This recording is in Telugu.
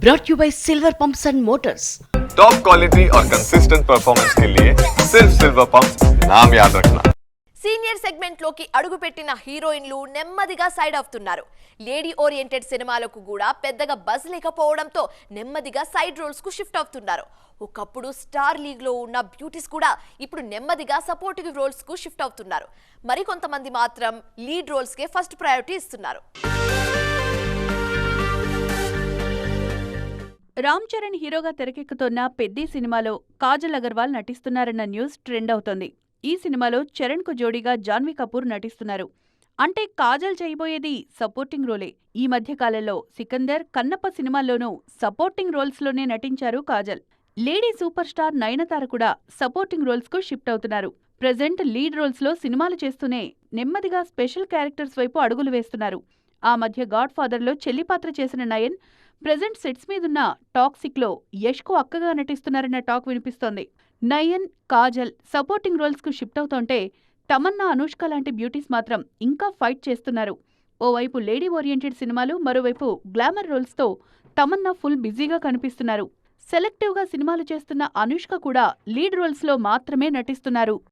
brought you by Silver Pumps and Motors. Top quality और कंसिस्टेंट परफॉर्मेंस के लिए सिर्फ सिल्वर पंप नाम याद रखना సీనియర్ సెగ్మెంట్లోకి అడుగుపెట్టిన హీరోయిన్లు నెమ్మదిగా సైడ్ అవుతున్నారు లేడీ ఓరియంటెడ్ సినిమాలకు కూడా పెద్దగా బజ్ లేకపోవడంతో నెమ్మదిగా సైడ్ రోల్స్ కు షిఫ్ట్ అవుతున్నారు ఒకప్పుడు స్టార్ లీగ్ లో ఉన్న బ్యూటీస్ కూడా ఇప్పుడు నెమ్మదిగా సపోర్టివ్ రోల్స్ కు షిఫ్ట్ అవుతున్నారు మరికొంతమంది మాత్రం లీడ్ రోల్స్ కే ఫస్ట్ ప్రయారిటీ ఇస్తున్నారు రామ్ చరణ్ హీరోగా తెరకెక్కుతోన్న పెద్ది సినిమాలో కాజల్ అగర్వాల్ నటిస్తున్నారన్న న్యూస్ ట్రెండ్ అవుతోంది. ఈ సినిమాలో చరణ్కు జోడీగా జాన్వీ కపూర్ నటిస్తున్నారు. అంటే కాజల్ చేయబోయేది సపోర్టింగ్ రోలే. ఈ మధ్య కాలంలో సికందర్ కన్నప్ప సినిమాల్లోనూ సపోర్టింగ్ రోల్స్లోనే నటించారు Kajal. Lady super star Nayanthara కూడా సపోర్టింగ్ రోల్స్కు షిఫ్ట్ అవుతున్నారు. ప్రజెంట్ లీడ్ రోల్స్లో సినిమాలు చేస్తూనే నెమ్మదిగా స్పెషల్ క్యారెక్టర్స్ వైపు అడుగులు వేస్తున్నారు. ఆ మధ్య గాడ్ ఫాదర్లో చెల్లి పాత్ర చేసిన నయన్ ప్రెజెంట్ సెట్స్ మీదున్న టాక్సిక్లో యష్కు అక్కగా నటిస్తున్నారన్న టాక్ వినిపిస్తోంది. నయన్ కాజల్ సపోర్టింగ్ రోల్స్కు షిఫ్ట్ అవుతుంటే తమన్నా అనుష్క లాంటి బ్యూటీస్ మాత్రం ఇంకా ఫైట్ చేస్తున్నారు. ఓవైపు లేడీ ఓరియంటెడ్ సినిమాలు మరోవైపు గ్లామర్ రోల్స్తో తమన్నా ఫుల్ బిజీగా కనిపిస్తున్నారు. సెలెక్టివ్గా సినిమాలు చేస్తున్న అనుష్క కూడా లీడ్ రోల్స్లో మాత్రమే నటిస్తున్నారు.